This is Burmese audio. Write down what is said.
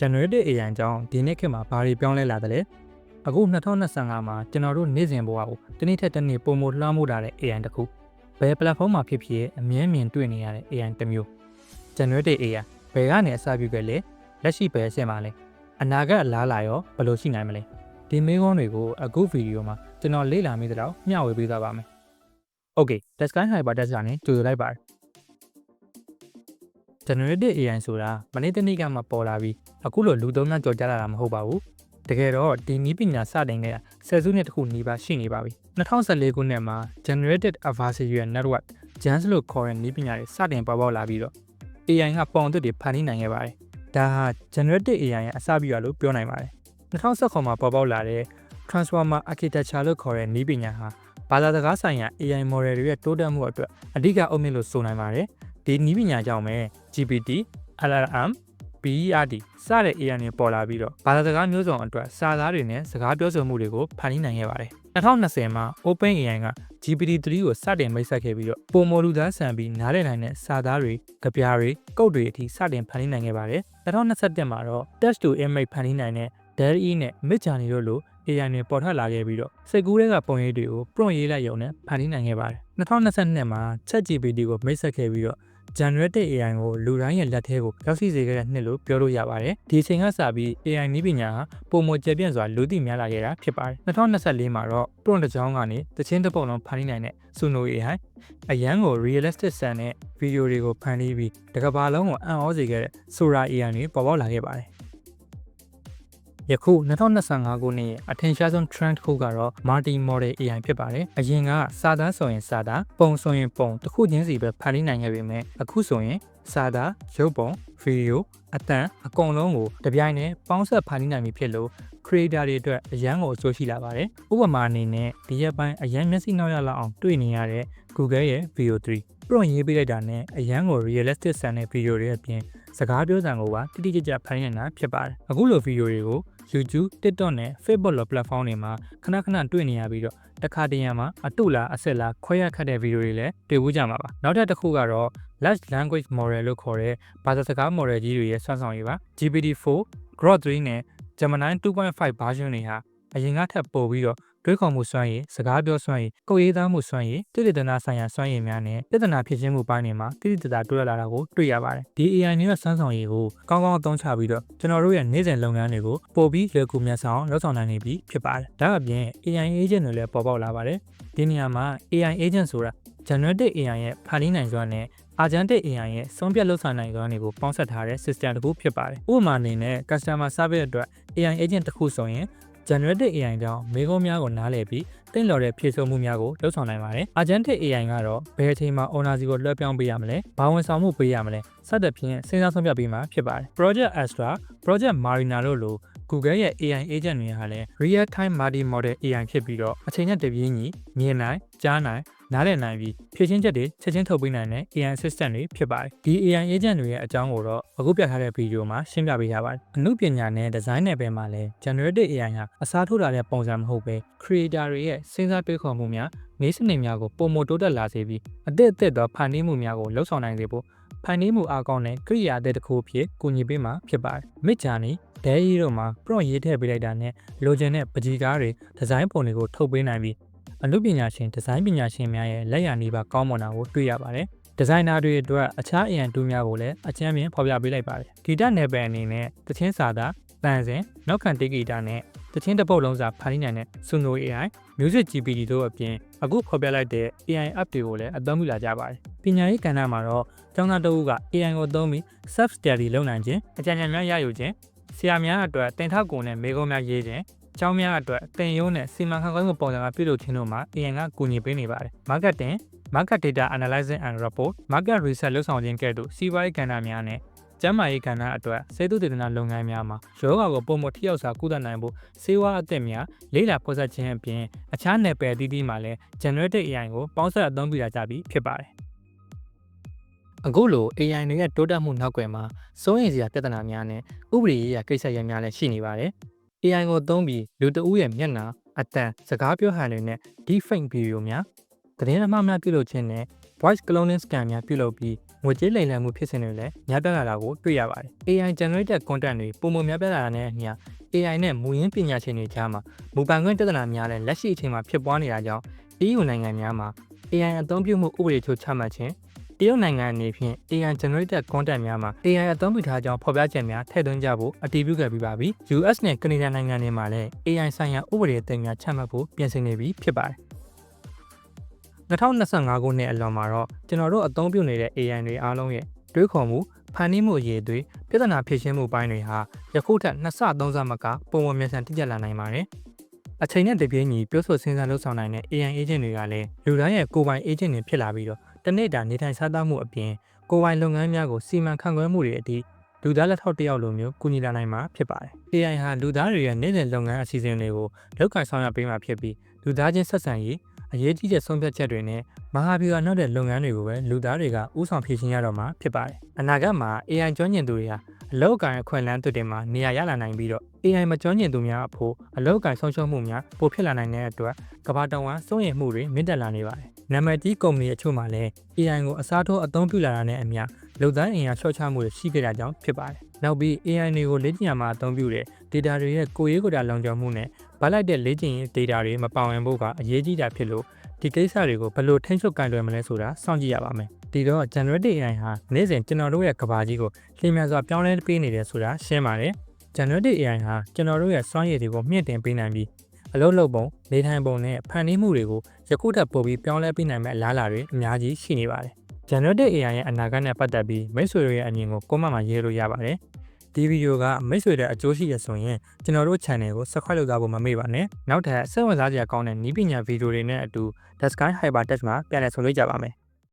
generative AI ကြောင့်ဒီနေ့ခေတ်မှာဘာတွေပြောင်းလဲလာသလဲအခု2025မှာကျွန်တော်တို့နေ့စဉ်ဘဝကိုတစ်နေ့ထက်တစ်နေ့ပုံမလွှမ်းမိုးလာတဲ့ AI တစ်ခုဘယ် platform မှာဖြစ်ဖြစ်အမြဲမြင်တွေ့နေရတဲ့ AI တစ်မျိုး generative AI ဘယ်ကနေအစပြုခဲ့လဲလက်ရှိဘယ်အဆင့်မှာလဲအနာဂတ်အလားအလာရောဘယ်လိုရှိနိုင်မလဲဒီမေးခွန်းတွေကိုအခုဗီဒီယိုမှာကျွန်တော်လေ့လာမိသလောက်မျှဝေပေးသွားပါမယ် Okay, Daskai Hypertext ကနေကြိုဆိုလိုက်ပါတယ် generative AI ဆိုတာမနေ့တနေ့ကမှပေါ်လာပြီးအခုလိုလူသုံးများကြော်ကြလာတာမဟုတ်ပါဘူးတကယ်တော့ဒီနည်းပညာစတင်ခဲ့တာဆယ်စုနှစ်တခုနီးပါးရှိနေပါပြီ2014ခုနှစ်မှာ generated adversarial network GANs လို့ခေါ်တဲ့နည်းပညာတွေစတင်ပေါ်ပေါက်လာပြီးတော့ AI ကပုံသစ်တွေဖန်တီးနိုင်ခဲ့ပါတယ်ဒါဟာ generative AI ရဲ့အစပြုရလို့ပြောနိုင်ပါတယ်2019မှာပေါ်ပေါက်လာတဲ့ transformer architecture လို့ခေါ်တဲ့နည်းပညာဟာဘာသာစကားဆိုင်ရာ AI model တွေရဲ့တိုးတက်မှုအတွက်အဓိကအုတ်မြစ်လို့ဆိုနိုင်ပါတယ် ဒီနည်းပညာကြောင့်ပဲ GPT, LLM, BERT စတဲ့ AI တွေပေါ်လာပြီးတော့ဘာသာစကားမျိုးစုံအတွက်စာသားတွေနဲ့စကားပြောဆိုမှုတွေကိုဖန်တီးနိုင်ခဲ့ပါတယ်2020မှာ OpenAI က GPT-3 ကိုစတင်မိတ်ဆက်ခဲ့ပြီးတော့ပုံမော်လူသားဆန်ပြီးနားလည်နိုင်တဲ့စာသားတွေ၊ကြပြားတွေ၊ကုတ်တွေအထိစတင်ဖန်တီးနိုင်ခဲ့ပါတယ်2021မှာတော့ text to image ဖန်တီးနိုင်တဲ့ DALL-E နဲ့ Midjourney တို့လို AI တွေပေါ်ထွက်လာခဲ့ပြီးတော့စိတ်ကူးတဲ့ကပုံရိပ်တွေကို prompt ရေးလိုက်ရုံနဲ့ဖန်တီးနိုင်ခဲ့ပါတယ်2022မှာ ChatGPT ကိုမိတ်ဆက်ခဲ့ပြီးတော့ generative AI ကိုလူတိုင်းရဲ့လက်ထဲကိုရောက်ရှိစေခဲ့တဲ့နှစ်လို့ပြောလို့ရပါတယ်။ဒီအချိန်ကစပြီး AI နည်းပညာဟာပုံမကျပြန့်စွာလူသိများလာခဲ့တာဖြစ်ပါတယ်။2024မှာတော့ prompt တစ်ကြောင်းကနေတချင်းတစ်ပုံလုံးဖန်တီးနိုင်တဲ့ Suno AI အရန်ကို realistic ဆန်တဲ့ဗီဒီယိုတွေကိုဖန်တီးပြီးတစ်ကမ္ဘာလုံးကိုအံ့ဩစေခဲ့တဲ့ Sora AI တွေပေါ်ပေါက်လာခဲ့ပါတယ်။ ယခု2025ခုနှစ်ရဲ့အထင်ရှားဆုံး trend တစ်ခုကတော့ multi model AI ဖြစ်ပါတယ်။အရင်ကစာသားဆိုရင်စာသားပုံဆိုရင်ပုံတစ်ခုချင်းစီပဲဖန်တီးနိုင်ခဲ့ပေမဲ့အခုဆိုရင်စာသားရုပ်ပုံဗီဒီယိုအတန်အကုန်လုံးကိုတပြိုင်တည်းပေါင်းဆက်ဖန်တီးနိုင်ပြီဖြစ်လို့ creator တွေအတွက်အရန်ကိုအကျိုးရှိလာပါတယ်။ဥပမာအနေနဲ့ဒီရက်ပိုင်းအရန်မျက်စိနောက်ရလောက်အောင်တွေ့နေရတဲ့ Google ရဲ့ Veo 3 prompt ရေးပေးလိုက်တာနဲ့အရန်ကို realistic ဆန်တဲ့ဗီဒီယိုတွေအပြင်စကားပြောစံကိုပါတိတိကျကျဖန်တီးနိုင်တာဖြစ်ပါတယ်။အခုလိုဗီဒီယိုတွေကို YouTube, TikTok နဲ့ Facebook လို platform တွေမှာခဏခဏတွေ့နေရပြီးတော့တခါတရံမှာအတုလားအဆက်လားခွဲရခတ်တဲ့ဗီဒီယိုတွေလည်းတွေ့ဘူးကြမှာပါနောက်ထပ်တစ်ခုကတော့ large language model လို့ခေါ်တဲ့ဘာသာစကား model ကြီးတွေရဲ့စွမ်းဆောင်ရည်ပါ GPT-4, Grok 3နဲ့ Gemini 2.5 version တွေဟာအရင်ကထပ်ပိုပြီးတော့ တွေးခေါ်မှုစွမ်းရည်စကားပြောစွမ်းရည်ကိုယ်ရေးသားမှုစွမ်းရည်တိတိတနာဆိုင်ရာစွမ်းရည်များနဲ့ပြဿနာဖြေရှင်းမှုပိုင်းတွေမှာတိတိတသားတွေ့ရလာတာကိုတွေ့ရပါတယ်ဒီ AI နဲ့စွမ်းဆောင်ရည်ကိုကောင်းကောင်းအသုံးချပြီးတော့ကျွန်တော်တို့ရဲ့နေ့စဉ်လုပ်ငန်းတွေကိုပိုပြီးလွယ်ကူမြတ်ဆောင်လုပ်ဆောင်နိုင်နေပြီဖြစ်ပါတယ်ဒါအပြင် AI agent တွေလည်းပေါ်ပေါက်လာပါတယ်ဒီနေရာမှာ AI agent ဆိုတာ generative AI ရဲ့ဖန်တီးနိုင်စွမ်းနဲ့ agentic AI ရဲ့ဆုံးဖြတ်လုပ်ဆောင်နိုင်စွမ်းတွေကိုပေါင်းစပ်ထားတဲ့ system တစ်ခုဖြစ်ပါတယ်ဥပမာအနေနဲ့ customer service အတွက် AI agent တစ်ခုဆိုရင် generative AI ကြောင့်မေးခွန်းများကိုနားလည်ပြီးတင့်လျော်တဲ့ဖြည့်ဆို့မှုများကိုလုပ်ဆောင်နိုင်ပါတယ်။ agentic AI ကတော့ဘယ်အချိန်မှာ owner စီကိုလွှဲပြောင်းပေးရမလဲ၊ဘာဝန်ဆောင်မှုပေးရမလဲစသဖြင့်စဉ်းစားဆုံးဖြတ်ပေးမှာဖြစ်ပါတယ်။ Project Astra, Project Marina တို့လို Google ရဲ့ AI agent တွေဟာလည်း real time multi model AI ဖြစ်ပြီးတော့အချိန်နဲ့တပြေးညီမြင်နိုင် ကြားနိုင်နားလည်နိုင်ပြီးဖြည့်ချင်းချက်တွေချက်ချင်းထုတ်ပေးနိုင်တဲ့ AI assistant တွေဖြစ်ပါတယ်။ဒီ AI agent တွေရဲ့အကြောင်းကိုတော့အခုပြထားတဲ့ဗီဒီယိုမှာရှင်းပြပေးထားပါတယ်။အမှုပညာနဲ့ design နယ်ပယ်မှာလည်း generative AI ဟာအစားထိုးတာတဲ့ပုံစံမဟုတ်ပဲ creator တွေရဲ့စဉ်းစားတွေးခေါ်မှုများငေးစနစ်များကိုပုံမတိုးတက်လာစေပြီးအသစ်အသစ်သောဖန်တီးမှုများကိုလှုပ်ဆောင်နိုင်စေဖို့ဖန်တီးမှုအားကောင်းတဲ့ကိရိယာအသစ်တစ်ခုအဖြစ်ကူညီပေးမှာဖြစ်ပါတယ်။ Midjourney ဒဲရီတို့မှာ prompt ရေးထည့်ပေးလိုက်တာနဲ့လိုချင်တဲ့ပကြီကားတွေဒီဇိုင်းပုံတွေကိုထုတ်ပေးနိုင်ပြီး အမှုပညာရှင်ဒီဇိုင်းပညာရှင်များရဲ့လက်ရည်နှီးပါကောင်းမွန်တာကိုတွေ့ရပါတယ်။ဒီဇိုင်နာတွေအတွက်အခြားအရန်တူးများကိုလည်းအချမ်းမြင်ဖော်ပြပေးလိုက်ပါတယ်။ဂီတနယ်ပယ်အနေနဲ့တချင်းစာသားတန်စင်နောက်ခံတေဂီတာနဲ့တချင်းတစ်ပုတ်လုံးစာဖန်တီးနိုင်တဲ့ Suno AI, Music GPT တို့အပြင်အခုဖော်ပြလိုက်တဲ့ AI app တွေကိုလည်းအသုံးပြုလာကြပါတယ်။ပညာရေးကဏ္ဍမှာတော့ကျောင်းသားတအုပ်က AI ကိုသုံးပြီး self study လုပ်နိုင်ခြင်းအကြံဉာဏ်များရယူခြင်းဆရာများအတွက်တင်ထောက်ကုန်နဲ့မေကုံးများရေးခြင်း ကျောင်းများအတွက်တင်ရိုးနဲ့စီမံခန့်ခွဲမှုပုံစံကပြုလုပ်ခြင်းတို့မှာ AI ကကူညီပေးနေပါတယ်။ marketing, market data analysis and report, market research လုပ်ဆောင်ခြင်းကဲ့သို့စီးပွားရေးကဏ္ဍများနဲ့ကျန်းမာရေးကဏ္ဍအတွက်စေတုတေသနာလုပ်ငန်းများမှာယောဂါကိုပုံမထိရောက်စွာကုသနိုင်ဖို့စေဝါအသစ်များလေးလာဖော်စပ်ခြင်းအပြင်အခြားနယ်ပယ်အသီးသီးမှာလည်း generative AI ကိုပေါင်းစပ်အသုံးပြုလာကြပြီးဖြစ်ပါတယ်။အခုလို AI တွေရဲ့တိုးတက်မှုနောက်ွယ်မှာစိုးရိမ်စရာပြဿနာများနဲ့ဥပဒေရေးရာကိစ္စရပ်များလည်းရှိနေပါတယ်။ AI ကိုသုံးပြီးလူတဦးရဲ့မျက်နှာအတန်စကားပြောဟန်တွေနဲ့ deepfake video များသတင်းအမှားများပြုလုပ်ခြင်းနဲ့ voice cloning scam များပြုလုပ်ပြီးငွေကြေးလိမ်လည်မှုဖြစ်စဉ်တွေလည်းများပြားလာတာကိုတွေ့ရပါတယ် AI generated content တွေပုံမှန်များပြားလာတာနဲ့အမျှ AI နဲ့မူရင်းပညာရှင်တွေကြားမှာမူပိုင်ခွင့်ပြဿနာများတဲ့လက်ရှိအချိန်မှာဖြစ်ပွားနေတာကြောင့် EU နိုင်ငံများမှာ AI အသုံးပြုမှုဥပဒေချို့ချမှတ်ခြင်း တရုတ်နိုင်ငံအနေဖြင့် AI generated content များမှာ AI အသုံးပြုထားကြောင်းဖော်ပြချက်များထည့်သွင်းကြဖို့အတည်ပြုခဲ့ပြီးပါပြီ။ US နဲ့ကနေဒါနိုင်ငံတွေမှာလည်း AI ဆိုင်ရာဥပဒေအသစ်များချမှတ်ဖို့ပြင်ဆင်နေပြီဖြစ်ပါတယ်။2025ခုနှစ်အလွန်မှာတော့ကျွန်တော်တို့အသုံးပြုနေတဲ့ AI တွေအားလုံးရဲ့တွေးခေါ်မှုဖန်တီးမှုအရေးအသွေးပြဿနာဖြေရှင်းမှုပိုင်းတွေဟာယခုထက်နှစ်ဆသုံးဆမကပုံမှန်မြန်ဆန်တိကျလာနိုင်ပါတယ်။အချိန်နဲ့တပြေးညီပြောဆိုစဉ်းစားလှုပ်ဆောင်နိုင်တဲ့ AI agent တွေကလည်းလူတိုင်းရဲ့ကိုယ်ပိုင် agent တွေဖြစ်လာပြီးတော့ တနေ့တာနေထိုင်စားသောက်မှုအပြင်ကိုယ်ပိုင်လုပ်ငန်းများကိုစီမံခန့်ခွဲမှုတွေအထိလူသားလက်ထောက်တစ်ယောက်လိုမျိုးကူညီလာနိုင်မှာဖြစ်ပါတယ်။ AI ဟာလူသားတွေရဲ့နေ့စဉ်လုပ်ငန်းအစီအစဉ်တွေကိုလောက်ကိုင်ဆောင်ရွက်ပေးမှာဖြစ်ပြီးလူသားချင်းဆက်ဆံရေးအရေးကြီးတဲ့ဆုံးဖြတ်ချက်တွေနဲ့မဟာဗျူဟာနောက်တဲ့လုပ်ငန်းတွေကိုပဲလူသားတွေကဥဆောင်ဖြည့်ရှင်ရတော့မှာဖြစ်ပါတယ်။အနာဂတ်မှာ AI ကျွမ်းကျင်သူတွေဟာအလောက်အကိုင်အခွင့်အလမ်းတွေတင်မှာနေရာရလာနိုင်ပြီးတော့ AI မကျွမ်းကျင်သူများအဖို့အလောက်အကိုင်ဆုံးရှုံးမှုများပိုဖြစ်လာနိုင်တဲ့အတွက်ကမ္ဘာတော်ဝန်စိုးရိမ်မှုတွေမြင့်တက်လာနေပါတယ်။ နာမည်ကြီးကုမ္ပဏီအချို့မှလည်း AI ကိုအစားထိုးအသုံးပြုလာတာနဲ့အမျှလူသားအင်အားချော့ချမှုတွေရှိခဲ့တာကြောင့်ဖြစ်ပါတယ်။နောက်ပြီး AI တွေကိုလေ့ကျင့်ရမှာအသုံးပြုတဲ့ data တွေရဲ့ကိုယ်ရေးကိုယ်တာလုံခြုံမှုနဲ့ဗတ်လိုက်တဲ့လေ့ကျင့်ရေး data တွေမပါဝင်ဖို့ကအရေးကြီးတာဖြစ်လို့ဒီကိစ္စတွေကိုဘယ်လိုထိန်းချုပ်ကင်တွယ်မလဲဆိုတာစောင့်ကြည့်ရပါမယ်။ဒီတော့ generative AI ဟာနေ့စဉ်ကျွန်တော်တို့ရဲ့ကဘာကြီးကိုလျင်မြန်စွာပြောင်းလဲပေးနေတယ်ဆိုတာရှင်းပါတယ်။ generative AI ဟာကျွန်တော်တို့ရဲ့စွမ်းရည်တွေကိုမြင့်တင်ပေးနိုင်ပြီး အလုပ်လုပ်ပုံနေထိုင်ပုံနဲ့ဖန်တီးမှုတွေကိုယခုထပ်ပိုပြီးပြောင်းလဲပေးနိုင်မဲ့အလားအလာတွေအများကြီးရှိနေပါတယ်။ generative AI ရဲ့အနာဂတ်နဲ့ပတ်သက်ပြီးမိတ်ဆွေတို့ရဲ့အမြင်ကို comment မှာရေးလို့ရပါတယ်။ဒီဗီဒီယိုကမိတ်ဆွေတွေအကျိုးရှိရဆိုရင်ကျွန်တော်တို့ channel ကို subscribe လုပ်သားဖို့မမေ့ပါနဲ့။နောက်ထပ်စိတ်ဝင်စားစရာကောင်းတဲ့နည်းပညာဗီဒီယိုတွေနဲ့အတူ The Sky Hyper Tech မှာပြန်လည်ဆုံတွေ့ကြပါမယ်